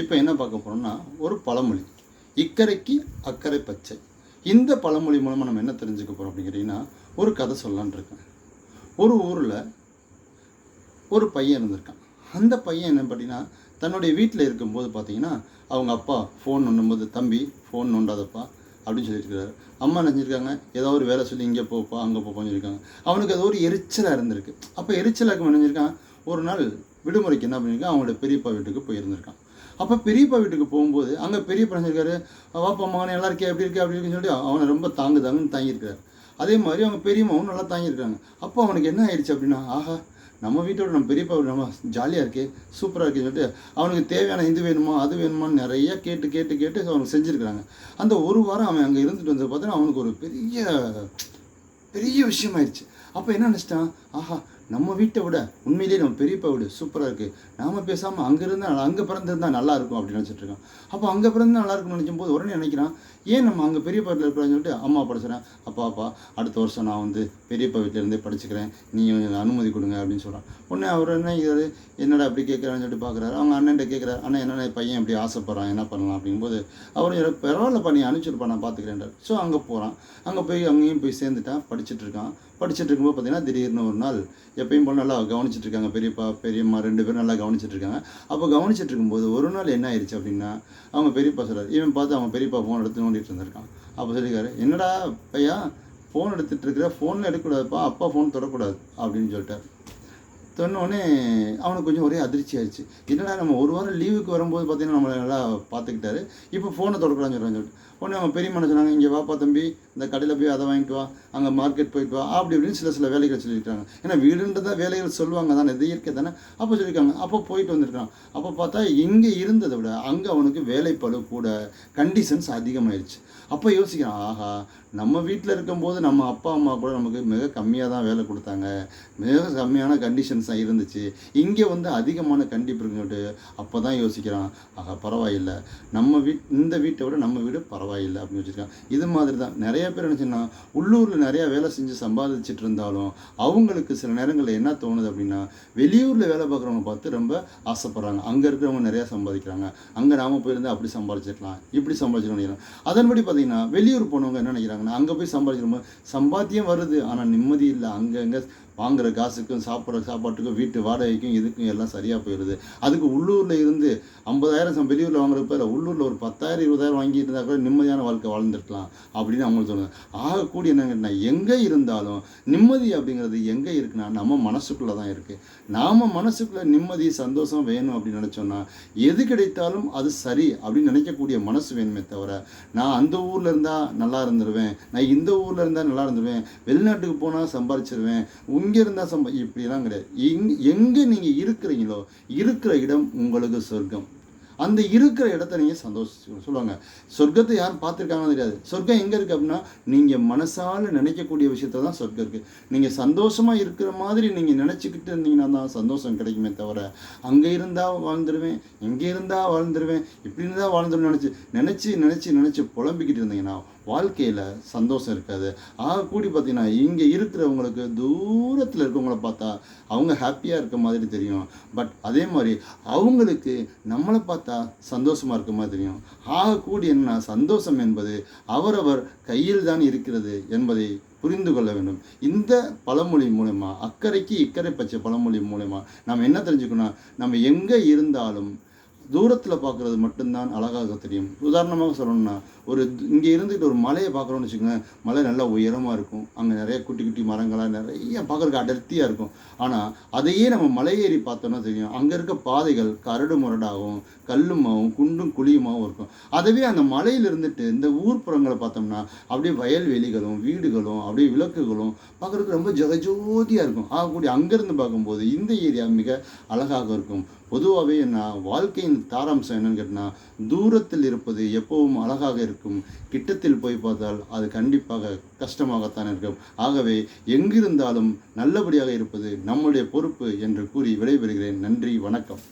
இப்போ என்ன பார்க்க போகிறோம்னா ஒரு பழமொழி. இக்கரைக்கு அக்கறை பச்சை. இந்த பழமொழி மூலமாக நம்ம என்ன தெரிஞ்சுக்க போகிறோம் அப்படிங்கிறீங்கன்னா ஒரு கதை சொல்லலான்னு இருக்கேன். ஒரு ஊரில் ஒரு பையன் இருந்திருக்கான். அந்த பையன் என்ன பார்த்தீங்கன்னா தன்னுடைய வீட்டில் இருக்கும்போது பார்த்தீங்கன்னா அவங்க அப்பா ஃபோன் நோண்டும்போது தம்பி ஃபோன் நோண்டாதப்பா அப்படின்னு சொல்லியிருக்கிறாரு. அம்மா நினைச்சிருக்காங்க ஏதோ ஒரு வேலை சொல்லி இங்கே போப்பா அங்கே போப்பான்னு சொல்லியிருக்காங்க. அவனுக்கு அது ஒரு எரிச்சலாக இருந்திருக்கு. அப்போ எரிச்சலாக நினைஞ்சிருக்கான் ஒரு நாள் விடுமுறைக்கு என்ன பண்ணியிருக்கான் அவங்களோட பெரியப்பா வீட்டுக்கு போயிருந்திருக்கான். அப்போ பெரியப்பா வீட்டுக்கு போகும்போது அங்கே பெரியப்பா நினைச்சிருக்காரு வாப்பா மகன் நல்லா இருக்கே எப்படி இருக்கே அப்படி இருக்குன்னு சொல்லிட்டு அவனை ரொம்ப தாங்கு தாங்குன்னு தாங்கியிருக்காரு அதே மாதிரி அவங்க பெரியம்மாவும் நல்லா தாங்கியிருக்காங்க. அப்போ அவனுக்கு என்ன ஆயிடுச்சு அப்படின்னா ஆஹா நம்ம வீட்டோட நம்ம பெரியப்பா வீடு நம்ம ஜாலியாக இருக்கே சூப்பராக இருக்குன்னு சொல்லிட்டு அவனுக்கு தேவையான இது வேணுமா அது வேணுமான்னு நிறைய கேட்டு கேட்டு கேட்டு அவனுக்கு செஞ்சுருக்கிறாங்க. அந்த ஒரு வாரம் அவன் அங்கே இருந்துட்டு வந்தது பார்த்தோன்னா அவனுக்கு ஒரு பெரிய பெரிய விஷயமாயிருச்சு. அப்போ என்ன நினச்சிட்டான்? ஆஹா நம்ம வீட்டை விட உண்மையிலேயே நம்ம பெரியப்பா வீடு சூப்பராக இருக்குது நாம் பேசாமல் அங்கே இருந்தால் அங்கே பிறந்திருந்தால் நல்லா இருக்கும் அப்படின்னு நினச்சிட்டு இருக்கான். அப்போ அங்கே பிறந்து நல்லா இருக்கும்னு நினைக்கும் போது உடனே நினைக்கிறான் ஏன் நம்ம அங்கே பெரியப்பா வீட்டில் இருக்கிறான்னு சொல்லிட்டு அம்மா படிச்சுறேன் அப்பா அப்பா அடுத்த வருஷம் நான் வந்து பெரியப்பா வீட்டிலேருந்தே படிச்சுக்கிறேன். நீங்கள் அனுமதி கொடுங்க அப்படின்னு சொல்கிறான் உடனே அவர் என்ன இது என்னடா அப்படி கேட்குறான்னு சொல்லிட்டு பார்க்குறாரு அவங்க அண்ணன்ட்ட கேட்குறாரு அண்ணன் என்ன பையன் இப்படி ஆசைப்படுறான் என்ன பண்ணலாம்? அப்படிங்கும்போது அவர் எனக்கு பரவாயில்லப்பா நீ அனுப்பிச்சிருப்பா நான் பார்த்துக்கிறேன்டார் ஸோ அங்கே போகிறான் அங்கே போய் அங்கேயும் போய் சேர்ந்துட்டான் படிச்சுட்டு இருக்கான். படிச்சுட்டு இருக்கும்போது பார்த்தீங்கன்னா திடீர்னு ஒரு நாள் எப்பயும் போல் நல்லா கவனிச்சுட்டு இருக்காங்க பெரியப்பா பெரியம்மா ரெண்டு பேரும் நல்லா கவனிச்சுட்டு இருக்காங்க அப்போ கவனிச்சுட்டு இருக்கும்போது ஒரு நாள் என்ன ஆயிடுச்சு அப்படின்னா அவங்க பெரியப்பா சொல்கிறார் இவன் பார்த்து அவன் பெரியப்பா ஃபோன் எடுத்து நோண்டிட்டு இருந்திருக்கான். அப்போ சொல்லியிருக்காரு என்னடா பையா ஃபோன் எடுத்துகிட்டு இருக்கிற ஃபோனில் எடுக்கக்கூடாதுப்பா அப்பா ஃபோன் தொடக்கூடாது அப்படின்னு சொல்லிட்டார். சொன்னோடனே அவனுக்கு கொஞ்சம் ஒரே அதிர்ச்சி ஆயிடுச்சு. என்னடா நம்ம ஒரு வாரம் லீவுக்கு வரும்போது பார்த்தீங்கன்னா நம்மளை நல்லா பார்த்துக்கிட்டாரு இப்போ ஃபோனை தொடக்கூடாதுன்னு சொல்கிறான்னு சொல்லிட்டு உடனே அவங்க பெரிய என்ன சொன்னாங்க இங்கே வாப்பா தம்பி இந்த கடையில் போய் அதை வாங்கிட்டு வா அங்கே மார்க்கெட் போயிட்டு வா அப்படி இப்படின்னு சில சில வேலைகள் சொல்லியிருக்காங்க ஏன்னா வீடுன்றதா வேலைகள் சொல்லுவாங்க தானே இது இயற்கை தானே. அப்போ சொல்லியிருக்காங்க. அப்போ போயிட்டு வந்திருக்கான் அப்போ பார்த்தா இங்கே இருந்ததை விட அங்கே அவனுக்கு வேலைப்பளு கூட கண்டிஷன்ஸ் அதிகமாயிருச்சு. அப்போ யோசிக்கிறான் ஆஹா நம்ம வீட்டில் இருக்கும்போது நம்ம அப்பா அம்மா கூட நமக்கு மிக கம்மியாக தான் வேலை கொடுத்தாங்க. மிக கம்மியான கண்டிஷன்ஸ் தான் இருந்துச்சு. இங்கே வந்து அதிகமான கண்டிப்பு இருக்குன்னு அப்போ தான் யோசிக்கிறான். ஆக பரவாயில்லை. நம்ம வீட் இந்த வீட்டை விட நம்ம வீடு பரவாயில்லை அப்படின்னு வச்சுருக்கான் இது மாதிரி தான் நிறைய பேர் என்ன உள்ளூரில் நிறையா வேலை செஞ்சு சம்பாதிச்சுட்டு இருந்தாலும் அவங்களுக்கு சில நேரங்களில் என்ன தோணுது அப்படின்னா வெளியூரில் வேலை பார்க்குறவங்க பார்த்து ரொம்ப ஆசைப்பட்றாங்க. அங்கே இருக்கிறவங்க நிறையா சம்பாதிக்கிறாங்க. அங்கே நாம போயிருந்தால் அப்படி சம்பாதிச்சிருக்கலாம். இப்படி சம்பாதிச்சிருக்கலாம் நினைக்கிறாங்க. அதன்படி பார்த்தீங்கன்னா வெளியூர் போனவங்க என்ன நினைக்கிறாங்கன்னா அங்கே போய் சம்பாதிச்சிருக்கும்போது சம்பாத்தியம் வருது. ஆனால் நிம்மதி இல்லை. அங்கங்கே வாங்குற காசுக்கும் சாப்பிட்ற சாப்பாட்டுக்கும் வீட்டு வாடகைக்கும் இதுக்கும் எல்லாம் சரியாக போயிடுது அதுக்கு உள்ளூரில் இருந்து ஐம்பதாயிரம் வெளியூரில் வாங்குறப்ப இல்லை உள்ளூரில் ஒரு பத்தாயிரம் இருபதாயிரம் வாங்கிட்டு இருந்தால் கூட நிம்மதியான வாழ்க்கை வாழ்ந்துருக்கலாம் அப்படின்னு அவங்களுக்கு சொல்லுவாங்க ஆகக்கூடிய என்னங்கன்னா எங்கே இருந்தாலும் நிம்மதி அப்படிங்கிறது எங்கே இருக்குன்னா நம்ம மனசுக்குள்ளே தான் இருக்குது நாம் மனசுக்குள்ளே நிம்மதி சந்தோஷம் வேணும் அப்படின்னு நினச்சோன்னா எது கிடைத்தாலும் அது சரி அப்படின்னு நினைக்கக்கூடிய மனசு வேணுமே தவிர நான் அந்த ஊரில் இருந்தால் நல்லா இருந்துருவேன் நான் இந்த ஊரில் இருந்தால் நல்லா இருந்துருவேன் வெளிநாட்டுக்கு போனால் சம்பாதிச்சிருவேன் இங்கே இருந்தால் சம்பா இப்படிலாம் கிடையாது. எங் எங்கே நீங்கள் இருக்கிறீங்களோ இருக்கிற இடம் உங்களுக்கு சொர்க்கம். அந்த இருக்கிற இடத்த நீங்கள் சந்தோஷம் சொல்லுவாங்க. சொர்க்கத்தை யாரும் பார்த்துருக்காங்கன்னு தெரியாது. சொர்க்கம் எங்கே இருக்குது அப்படின்னா நீங்கள் மனசால் நினைக்கக்கூடிய விஷயத்த தான் சொர்க்கம் இருக்குது நீங்கள் சந்தோஷமாக இருக்கிற மாதிரி நீங்கள் நினச்சிக்கிட்டு இருந்தீங்கன்னா தான் சந்தோஷம் கிடைக்குமே தவிர அங்கே இருந்தால் வாழ்ந்துருவேன் இங்கே இருந்தால் வாழ்ந்துருவேன் இப்படி இருந்தால் வாழ்ந்துருவேன் நினச்சி நினச்சி நினச்சி நினச்சி புலம்பிக்கிட்டு இருந்தீங்கன்னா வாழ்க்கையில் சந்தோஷம் இருக்காது. ஆக கூடி பார்த்தீங்கன்னா இங்கே இருக்கிறவங்களுக்கு தூரத்தில் இருக்கவங்கள பார்த்தா அவங்க ஹாப்பியாக இருக்க மாதிரி தெரியும். பட் அதே மாதிரி அவங்களுக்கு நம்மளை பார்த்தா சந்தோஷமாக இருக்க மாதிரி தெரியும். ஆகக்கூடி என்ன சந்தோஷம் என்பது அவரவர் கையில் தான் இருக்கிறது என்பதை புரிந்து கொள்ள வேண்டும். இந்த பழமொழி மூலயமா அக்கறைக்கு இக்கறை பச்சை பழமொழி மூலயமா நம்ம என்ன தெரிஞ்சுக்கணும்? நம்ம எங்கே இருந்தாலும் தூரத்தில் பார்க்குறது மட்டும்தான் அழகாக தெரியும். உதாரணமாக சொல்லணும்னா ஒரு இங்கே இருந்துக்கிட்டு ஒரு மலையை பார்க்குறோன்னு வச்சுக்கோங்க மலை நல்லா உயரமாக இருக்கும். அங்கே நிறைய குட்டி குட்டி மரங்களாக நிறைய பார்க்குறதுக்கு அடர்த்தியாக இருக்கும். ஆனால் அதையே நம்ம மலையேறி பார்த்தோன்னா தெரியும். அங்கே இருக்க பாதைகள் கரடு முரடாகவும் கல்லுமாகவும் குண்டும் குழியுமாகவும் இருக்கும். அதுவே அந்த மலையில் இருந்துட்டு இந்த ஊர்ப்புறங்களை பார்த்தோம்னா அப்படியே வயல்வெளிகளும் வீடுகளும் அப்படியே விளக்குகளும் பார்க்குறதுக்கு ரொம்ப ஜெகஜோதியாக இருக்கும். ஆகக்கூடிய அங்கேருந்து பார்க்கும்போது இந்த ஏரியா மிக அழகாக இருக்கும். பொதுவாகவே நான் வாழ்க்கையின் தாராம்சம் என்னன்னு கேட்டால் தூரத்தில் இருப்பது எப்பவும் அழகாக இருக்கும். கிட்டத்தில் போய் பார்த்தால் அது கண்டிப்பாக கஷ்டமாகத்தான் இருக்கும். ஆகவே எங்கிருந்தாலும் நல்லபடியாக இருப்பது நம்முடைய பொறுப்பு என்று கூறி விடைபெறுகிறேன். நன்றி வணக்கம்.